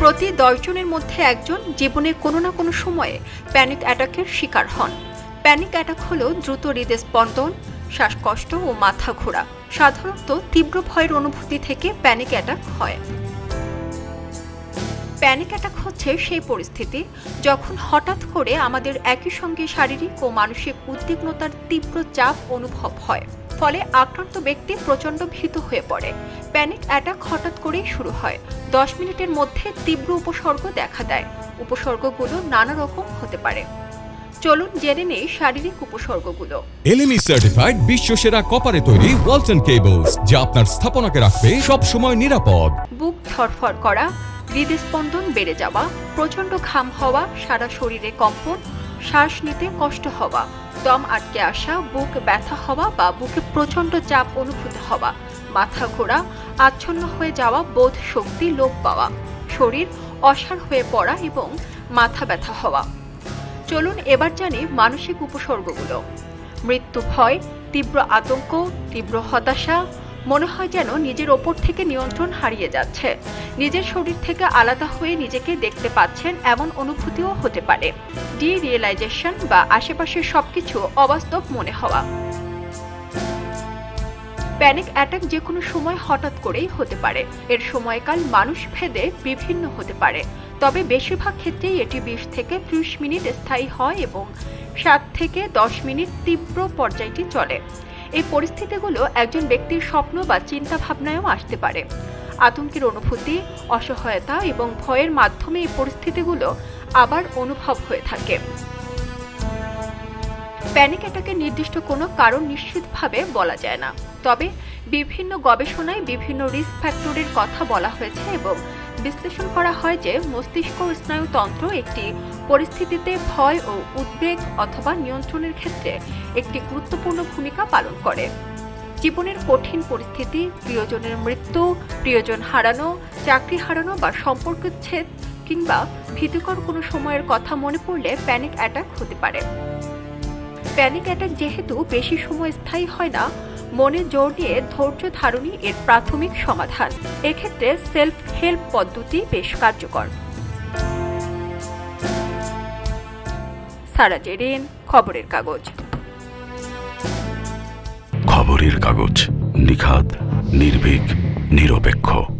প্রতি দশজনের মধ্যে একজন জীবনে কোনো না কোনো সময়ে প্যানিক অ্যাটাকের শিকার হন। প্যানিক অ্যাটাক হল দ্রুত হৃদস্পন্দন শ্বাসকষ্ট ও মাথা ঘোরা। সাধারণত তীব্র ভয়ের অনুভূতি থেকে প্যানিক অ্যাটাক হয়। প্যানিক অ্যাটাক হচ্ছে সেই পরিস্থিতি যখন হঠাৎ করে আমাদের একই সঙ্গে শারীরিক ও মানসিক উদ্বিগ্নতার তীব্র চাপ অনুভব হয়। ফলে আক্রান্ত ব্যক্তি প্রচণ্ড ভীত হয়ে পড়ে। প্যানিক অ্যাটাক হঠাৎ করেই শুরু হয়। দশ মিনিটের মধ্যে তীব্র উপসর্গ দেখা দেয়। উপসর্গগুলো নানা রকম হতে পারে। চলুন জেনে নেই শারীরিক উপসর্গগুলো। এলএমই সার্টিফাইড বিশ্ব সেরা কপারে তৈরি ওয়ালটন কেবলস যা আপনার স্থাপনাকে রাখবে সব সময় নিরাপদ। বুক ধরফর করা হৃদস্পন্দন বেড়ে যাওয়া প্রচণ্ড ঘাম হওয়া সারা শরীরে কম্পন শ্বাস নিতে কষ্ট হওয়া দম আটকে আসা, বুক ব্যথা হওয়া বা বুকে প্রচণ্ড চাপ অনুভূত হওয়া, মাথা ঘোরা, আচ্ছন্ন হয়ে যাওয়া, বোধ শক্তি লোপ পাওয়া, শরীর অসার হয়ে পড়া এবং মাথা ব্যথা হওয়া। চলুন এবার জানি মানসিক উপসর্গগুলো। মৃত্যু ভয়, তীব্র আতঙ্ক, তীব্র হতাশা মনে হয় যেন নিজের ওপর থেকে নিয়ন্ত্রণ হারিয়ে যাচ্ছে। নিজের শরীর থেকে আলাদা হয়ে নিজেকে দেখতে পাচ্ছেন এমন অনুভূতিও হতে পারে। ডি রিয়েলাইজেশন বা আশেপাশের সবকিছু অবাস্তব মনে হওয়া। প্যানিক অ্যাটাক যে কোনো সময় হঠাৎ করেই হতে পারে। এর সময়কাল মানুষ ভেদে বিভিন্ন হতে পারে। তবে বেশিরভাগ ক্ষেত্রেই এটি বিশ থেকে ত্রিশ মিনিট স্থায়ী হয় এবং সাত থেকে দশ মিনিট তীব্র পর্যায়টি চলে। এই পরিস্থিতিগুলো একজন ব্যক্তির স্বপ্ন বা চিন্তা ভাবনায়ও আসতে পারে। আতঙ্কের অনুভূতি, অসহায়তা এবং ভয়ের মাধ্যমে এই পরিস্থিতিগুলো আবার অনুভব হয়ে থাকে। প্যানিক অ্যাটাকের নির্দিষ্ট কোনো কারণ নিশ্চিতভাবে বলা যায় না। তবে বিভিন্ন গবেষণায় বিভিন্ন রিস্ক ফ্যাক্টরের কথা বলা হয়েছে এবং বিশ্লেষণ করা হয় যে মস্তিষ্ক স্নায়ুতন্ত্র একটি পরিস্থিতিতে ভয় ও উদ্বেগ অথবা নিয়ন্ত্রণের ক্ষেত্রে একটি গুরুত্বপূর্ণ ভূমিকা পালন করে। জীবনের কঠিন পরিস্থিতি, প্রিয়জনের মৃত্যু, প্রিয়জন হারানো, চাকরি হারানো বা সম্পর্কচ্ছেদ কিংবা ভীতিকর কোনো সময়ের কথা মনে পড়লে প্যানিক অ্যাটাক হতে পারে। প্যানিক অ্যাটাক যেহেতু বেশি সময় স্থায়ী হয় না মনে জোর দিয়ে ধৈর্য ধারণই এর প্রাথমিক সমাধান। এক্ষেত্রে সেলফ হেল্প পদ্ধতি বেশ কার্যকর। সারা জেরিন খবরের কাগজ। খবরের কাগজ নিখাদ, নির্ভীক, নিরপেক্ষ।